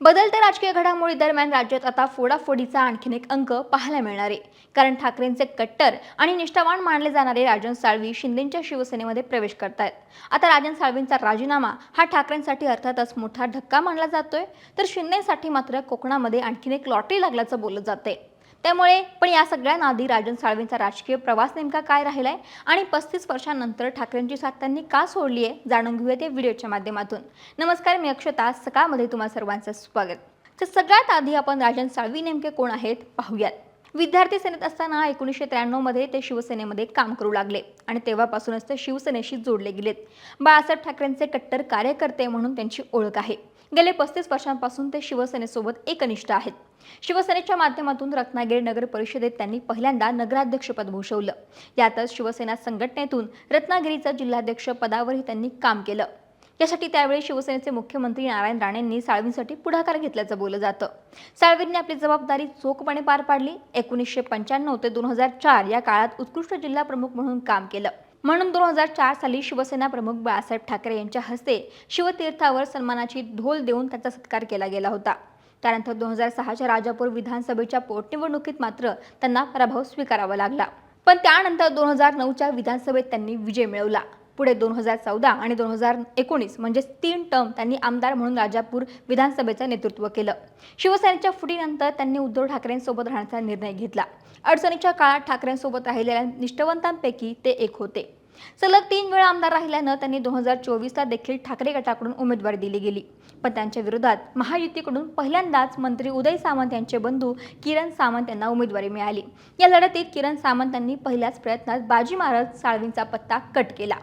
बदलत्या राजकीय घडामोडी दरम्यान राज्यात आता फोडाफोडीचा आणखीन एक अंक पाहायला मिळणार आहे. कारण ठाकरेंचे कट्टर आणि निष्ठावान मानले जाणारे राजन साळवी शिंदेच्या शिवसेनेमध्ये प्रवेश करतायत. आता राजन साळवींचा राजीनामा हा ठाकरेंसाठी अर्थातच मोठा धक्का मानला जातोय. तर शिंदेसाठी मात्र कोकणामध्ये आणखीन एक लॉटरी लागल्याचं बोललं जाते त्यामुळे पण या सगळ्यांना आधी राजन साळवींचा राजकीय प्रवास नेमका काय राहिला आहे आणि पस्तीस वर्षांनंतर ठाकरेंची साथ त्यांनी का सोडली आहे जाणून घेऊया ते व्हिडिओच्या माध्यमातून. नमस्कार मी अक्षता. सकाळमध्ये तुम्हाला सर्वांचं स्वागत. तर सगळ्यात आधी आपण राजन साळवी नेमके कोण आहेत पाहूयात. विद्यार्थी सेनेत असताना एकोणीसशे त्र्याण्णवमध्ये ते शिवसेनेमध्ये काम करू लागले आणि तेव्हापासूनच ते शिवसेनेशी जोडले गेलेत. बाळासाहेब ठाकरेंचे कट्टर कार्यकर्ते म्हणून त्यांची ओळख आहे. गेले पस्तीस वर्षांपासून ते शिवसेनेसोबत एकनिष्ठ आहेत. शिवसेनेच्या माध्यमातून रत्नागिरी नगर परिषदेत त्यांनी पहिल्यांदा नगराध्यक्षपद भूषवलं. यातच शिवसेना संघटनेतून रत्नागिरीचा जिल्हाध्यक्ष पदावरही त्यांनी काम केलं. यासाठी त्यावेळी शिवसेनेचे मुख्यमंत्री नारायण राणेंनी साळवींसाठी पुढाकार घेतल्याचं बोललं जातं. साळवींनी आपली जबाबदारी चोखपणे पार पाडली. एकोणीसशे पंच्याण्णव ते दोन हजार चार या काळात उत्कृष्ट जिल्हा प्रमुख म्हणून काम केलं. म्हणून दोन हजार चार साली शिवसेना प्रमुख बाळासाहेब ठाकरे यांच्या हस्ते शिवतीर्थावर सन्मानाची ढोल देऊन त्यांचा सत्कार केला गेला होता. त्यानंतर दोन हजार सहाच्या राजापूर विधानसभेच्या पोटनिवडणुकीत मात्र त्यांना पराभव स्वीकारावा लागला. पण त्यानंतर दोन हजार नऊच्या विधानसभेत त्यांनी विजय मिळवला. पुढे दोन हजार चौदा आणि दोन हजार एकोणीस म्हणजेच तीन टर्म त्यांनी आमदार म्हणून राजापूर विधानसभेचं नेतृत्व केलं. शिवसेनेच्या फुटीनंतर त्यांनी उद्धव ठाकरेंसोबत राहण्याचा निर्णय घेतला. अडचणीच्या काळात ठाकरेंसोबत राहिलेल्या निष्ठवंतांपैकी ते एक होते. सलग तीन वेळा आमदार राहिल्यानं त्यांनी दोन हजार चोवीसला देखील ठाकरे गटाकडून उमेदवारी दिली गेली. पण त्यांच्या विरोधात महायुतीकडून पहिल्यांदाच मंत्री उदय सामंत यांचे बंधू किरण सामंत यांना उमेदवारी मिळाली. या लढतीत किरण सामंत यांनी पहिल्याच प्रयत्नात बाजी मारत साळवींचा पत्ता कट केला.